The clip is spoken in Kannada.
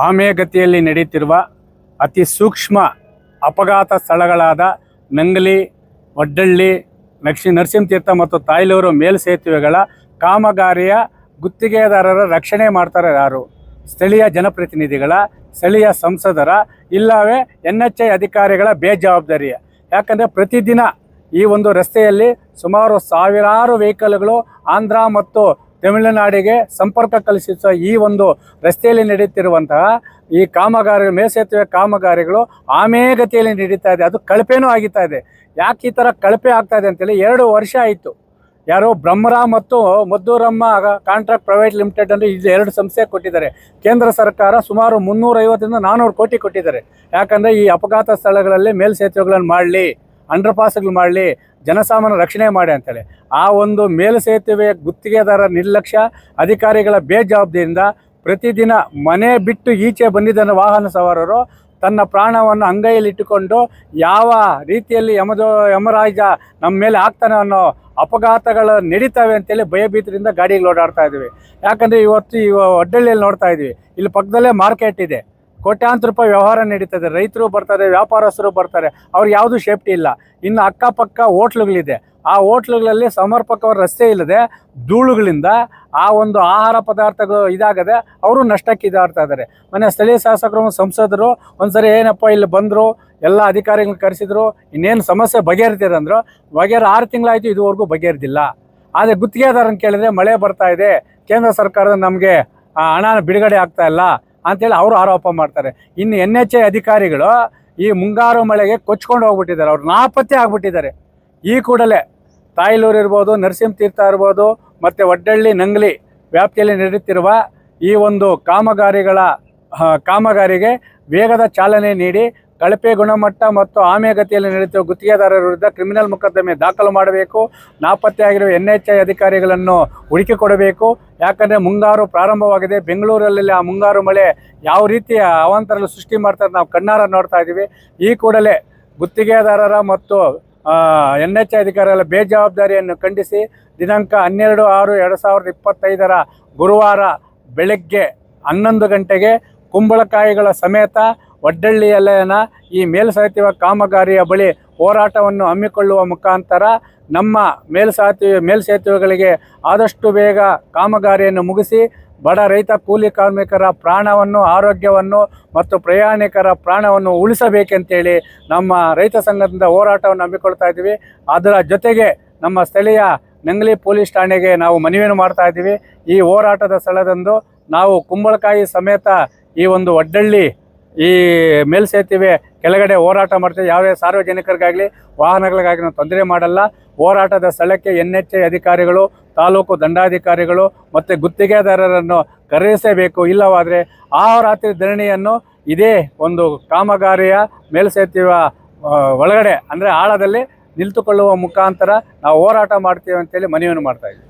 ಆಮೆಗತಿಯಲ್ಲಿ ನಡೆಯುತ್ತಿರುವ ಅತಿ ಸೂಕ್ಷ್ಮ ಅಪಘಾತ ಸ್ಥಳಗಳಾದ ನಂಗಲಿ ಒಡ್ಡಳ್ಳಿ ನಕ್ಷಿ ನರಸಿಂಹತೀರ್ಥ ಮತ್ತು ತಾಯ್ಲೂರು ಮೇಲ್ಸೇತುವೆಗಳ ಕಾಮಗಾರಿಯ ಗುತ್ತಿಗೆದಾರರ ರಕ್ಷಣೆ ಮಾಡ್ತಾರೆ ಯಾರು? ಸ್ಥಳೀಯ ಜನಪ್ರತಿನಿಧಿಗಳ, ಸ್ಥಳೀಯ ಸಂಸದರ, ಇಲ್ಲವೇ ಎನ್ ಎಚ್ ಐ ಅಧಿಕಾರಿಗಳ ಬೇಜವಾಬ್ದಾರಿಯ ಯಾಕಂದರೆ ಪ್ರತಿದಿನ ಈ ಒಂದು ರಸ್ತೆಯಲ್ಲಿ ಸುಮಾರು ಸಾವಿರಾರು ವೆಹಿಕಲ್ಗಳು ಆಂಧ್ರ ಮತ್ತು ತಮಿಳುನಾಡಿಗೆ ಸಂಪರ್ಕ ಕಲ್ಪಿಸುವ ಈ ಒಂದು ರಸ್ತೆಯಲ್ಲಿ ನಡೆಯುತ್ತಿರುವಂತಹ ಈ ಕಾಮಗಾರಿ ಮೇಲ್ಸೇತುವೆ ಕಾಮಗಾರಿಗಳು ಆಮೇಗತಿಯಲ್ಲಿ ನಡೀತಾ ಇದೆ. ಅದು ಕಳಪೆನೂ ಆಗಿತಾ ಇದೆ. ಯಾಕೆ ಈ ಥರ ಕಳಪೆ ಆಗ್ತಾ ಇದೆ ಅಂತೇಳಿ ಎರಡು ವರ್ಷ ಆಯಿತು. ಯಾರು ಬ್ರಹ್ಮರ ಮತ್ತು ಮದ್ದೂರಮ್ಮ ಕಾಂಟ್ರಾಕ್ಟ್ ಪ್ರೈವೇಟ್ ಲಿಮಿಟೆಡ್ ಅಂದರೆ ಇದು ಎರಡು ಸಂಸ್ಥೆ ಕೊಟ್ಟಿದ್ದಾರೆ. ಕೇಂದ್ರ ಸರ್ಕಾರ ಸುಮಾರು ಮುನ್ನೂರೈವತ್ತರಿಂದ ನಾನ್ನೂರು ಕೋಟಿ ಕೊಟ್ಟಿದ್ದಾರೆ. ಯಾಕಂದರೆ ಈ ಅಪಘಾತ ಸ್ಥಳಗಳಲ್ಲಿ ಮೇಲ್ಸೇತುವೆಗಳನ್ನು ಮಾಡಲಿ. ಅಂಡರ್ ಪಾಸ್ಗಳು ಮಾಡಲಿ ಜನಸಾಮಾನ್ಯ ರಕ್ಷಣೆ ಮಾಡಿ ಅಂತೇಳಿ. ಆ ಒಂದು ಮೇಲ್ಸೇತುವೆ ಗುತ್ತಿಗೆದಾರರ ನಿರ್ಲಕ್ಷ್ಯ, ಅಧಿಕಾರಿಗಳ ಬೇಜವಾಬ್ದಾರಿಯಿಂದ ಪ್ರತಿದಿನ ಮನೆ ಬಿಟ್ಟು ಈಚೆ ಬಂದಿದ್ದ ವಾಹನ ಸವಾರರು ತನ್ನ ಪ್ರಾಣವನ್ನು ಅಂಗೈಯಲ್ಲಿಟ್ಟುಕೊಂಡು ಯಾವ ರೀತಿಯಲ್ಲಿ ಯಮದೋ, ಯಮರಾಜ ನಮ್ಮ ಮೇಲೆ ಆಗ್ತಾನೆ ಅನ್ನೋ ಅಪಘಾತಗಳು ನಡೀತವೆ ಅಂತೇಳಿ ಭಯಭೀತರಿಂದ ಗಾಡಿಗಳು ಓಡಾಡ್ತಾ ಇದ್ದೀವಿ ಯಾಕಂದರೆ ಇವತ್ತು ಇವ ಒಡ್ಡಳ್ಳಿಯಲ್ಲಿ ನೋಡ್ತಾ ಇದ್ದೀವಿ ಇಲ್ಲಿ ಪಕ್ಕದಲ್ಲೇ ಮಾರ್ಕೆಟ್ ಇದೆ. ಕೋಟ್ಯಾಂತರ ರೂಪಾಯಿ ವ್ಯವಹಾರ ನಡೀತದೆ. ರೈತರು ಬರ್ತಾರೆ, ವ್ಯಾಪಾರಸ್ಥರು ಬರ್ತಾರೆ. ಅವ್ರಿಗೆ ಯಾವುದು ಸೇಫ್ಟಿ ಇಲ್ಲ. ಇನ್ನು ಅಕ್ಕಪಕ್ಕ ಹೋಟ್ಲುಗಳಿದೆ. ಆ ಹೋಟ್ಲುಗಳಲ್ಲಿ ಸಮರ್ಪಕವಾದ ರಸ್ತೆ ಇಲ್ಲದೆ ಧೂಳುಗಳಿಂದ ಆ ಒಂದು ಆಹಾರ ಪದಾರ್ಥಗಳು ಇದಾಗದೆ ಅವರು ನಷ್ಟಕ್ಕೆ ಇದಾಡ್ತಾ ಇದ್ದಾರೆ ಮನೆ ಸ್ಥಳೀಯ ಶಾಸಕರು, ಸಂಸದರು ಒಂದ್ಸರಿ ಏನಪ್ಪ ಇಲ್ಲಿ ಬಂದರು, ಎಲ್ಲ ಅಧಿಕಾರಿಗಳು ಕರೆಸಿದ್ರು, ಇನ್ನೇನು ಸಮಸ್ಯೆ ಬಗೆಹರಿತೀರಂದ್ರು ಬಗೆಹರ ಆರು ತಿಂಗಳಾಯಿತು ಇದುವರೆಗೂ ಬಗೆಹರಿದಿಲ್ಲ. ಆದರೆ ಗುತ್ತಿಗೆದಾರನ ಕೇಳಿದ್ರೆ ಮಳೆ ಬರ್ತಾ ಇದೆ. ಕೇಂದ್ರ ಸರ್ಕಾರದ ನಮಗೆ ಹಣ ಬಿಡುಗಡೆ ಆಗ್ತಾ ಇಲ್ಲ. ಅಂತೇಳಿ ಅವರು ಆರೋಪ ಮಾಡ್ತಾರೆ. ಇನ್ನು ಎನ್ ಎಚ್ ಐ ಅಧಿಕಾರಿಗಳು ಈ ಮುಂಗಾರು ಮಳೆಗೆ ಕೊಚ್ಕೊಂಡು ಹೋಗ್ಬಿಟ್ಟಿದ್ದಾರೆ. ಅವ್ರು ನಾಪತ್ತೆ ಆಗ್ಬಿಟ್ಟಿದ್ದಾರೆ. ಈ ಕೂಡಲೇ ತಾಯ್ಲೂರು ಇರ್ಬೋದು, ನರಸಿಂಹ ತೀರ್ಥ ಇರ್ಬೋದು, ಮತ್ತು ಒಡ್ಡಳ್ಳಿ ನಂಗ್ಲಿ ವ್ಯಾಪ್ತಿಯಲ್ಲಿ ನಡೆಯುತ್ತಿರುವ ಈ ಒಂದು ಕಾಮಗಾರಿಗಳ ಕಾಮಗಾರಿಗೆ ವೇಗದ ಚಾಲನೆ ನೀಡಿ ಕಳಪೆ ಗುಣಮಟ್ಟ ಮತ್ತು ಆಮೆಗತಿಯಲ್ಲಿ ನಡೆಯುತ್ತಿರುವ ಗುತ್ತಿಗೆದಾರರ ವಿರುದ್ಧ ಕ್ರಿಮಿನಲ್ ಮೊಕದ್ದಮೆ ದಾಖಲು ಮಾಡಬೇಕು. ನಾಪತ್ತೆಯಾಗಿರುವ ಎನ್ ಎಚ್ ಐ ಅಧಿಕಾರಿಗಳನ್ನು ಹುಡುಕಿ ಕೊಡಬೇಕು. ಯಾಕಂದರೆ ಮುಂಗಾರು ಪ್ರಾರಂಭವಾಗಿದೆ. ಬೆಂಗಳೂರಲ್ಲಿ ಆ ಮುಂಗಾರು ಮಳೆ ಯಾವ ರೀತಿಯ ಅವಾಂತರಗಳು ಸೃಷ್ಟಿ ಮಾಡ್ತಾರೆ ನಾವು ಕಣ್ಣಾರ ನೋಡ್ತಾ ಇದ್ದೀವಿ. ಈ ಕೂಡಲೇ ಗುತ್ತಿಗೆದಾರರ ಮತ್ತು ಎನ್ ಎಚ್ ಐ ಅಧಿಕಾರಿಗಳ ಬೇಜವಾಬ್ದಾರಿಯನ್ನು ಖಂಡಿಸಿ ದಿನಾಂಕ ಹನ್ನೆರಡು ಆರು ಎರಡು ಸಾವಿರದ ಇಪ್ಪತ್ತೈದರ ಗುರುವಾರ ಬೆಳಗ್ಗೆ ಹನ್ನೊಂದು ಗಂಟೆಗೆ ಕುಂಬಳಕಾಯಿಗಳ ಸಮೇತ ಒಡ್ಡಳ್ಳಿಯಲ್ಲಿನ ಈ ಮೇಲ್ಸಾತಿವ ಕಾಮಗಾರಿಯ ಬಳಿ ಹೋರಾಟವನ್ನು ಹಮ್ಮಿಕೊಳ್ಳುವ ಮುಖಾಂತರ ನಮ್ಮ ಮೇಲ್ಸಾತಿ, ಮೇಲ್ಸೇತುವೆಗಳಿಗೆ ಆದಷ್ಟು ಬೇಗ ಕಾಮಗಾರಿಯನ್ನು ಮುಗಿಸಿ ಬಡ ರೈತ ಕೂಲಿ ಕಾರ್ಮಿಕರ ಪ್ರಾಣವನ್ನು, ಆರೋಗ್ಯವನ್ನು ಮತ್ತು ಪ್ರಯಾಣಿಕರ ಪ್ರಾಣವನ್ನು ಉಳಿಸಬೇಕೆಂತೇಳಿ ನಮ್ಮ ರೈತ ಸಂಘದಿಂದ ಹೋರಾಟವನ್ನು ಹಮ್ಮಿಕೊಳ್ತಾ ಇದ್ದೀವಿ. ಅದರ ಜೊತೆಗೆ ನಮ್ಮ ಸ್ಥಳೀಯ ನಂಗ್ಲಿ ಪೊಲೀಸ್ ಠಾಣೆಗೆ ನಾವು ಮನವಿಯನ್ನು ಮಾಡ್ತಾ ಇದ್ದೀವಿ. ಈ ಹೋರಾಟದ ಸ್ಥಳದಂದು ನಾವು ಕುಂಬಳಕಾಯಿ ಸಮೇತ ಈ ಒಂದು ಒಡ್ಡಳ್ಳಿ ಈ ಮೇಲ್ಸೇತುವೆ ಕೆಳಗಡೆ ಹೋರಾಟ ಮಾಡ್ತೀವಿ ಯಾವುದೇ ಸಾರ್ವಜನಿಕರಿಗಾಗಲಿ ವಾಹನಗಳಿಗಾಗಿ ನಾವು ತೊಂದರೆ ಮಾಡಲ್ಲ. ಹೋರಾಟದ ಸ್ಥಳಕ್ಕೆ ಎನ್ ಎಚ್ ಅಧಿಕಾರಿಗಳು, ತಾಲೂಕು ದಂಡಾಧಿಕಾರಿಗಳು ಮತ್ತು ಗುತ್ತಿಗೆದಾರರನ್ನು ಕರೆಯಿಸಬೇಕು ಇಲ್ಲವಾದರೆ ಆ ರಾತ್ರಿ ಧರಣಿಯನ್ನು ಇದೇ ಒಂದು ಕಾಮಗಾರಿಯ ಮೇಲ್ಸೇತುವೆ ಒಳಗಡೆ ಅಂದರೆ ಆಳದಲ್ಲಿ ನಿಲ್ತುಕೊಳ್ಳುವ ಮುಖಾಂತರ ನಾವು ಹೋರಾಟ ಮಾಡ್ತೀವಿ ಅಂತೇಳಿ ಮನವಿಯನ್ನು ಮಾಡ್ತಾ ಇದ್ದೀವಿ.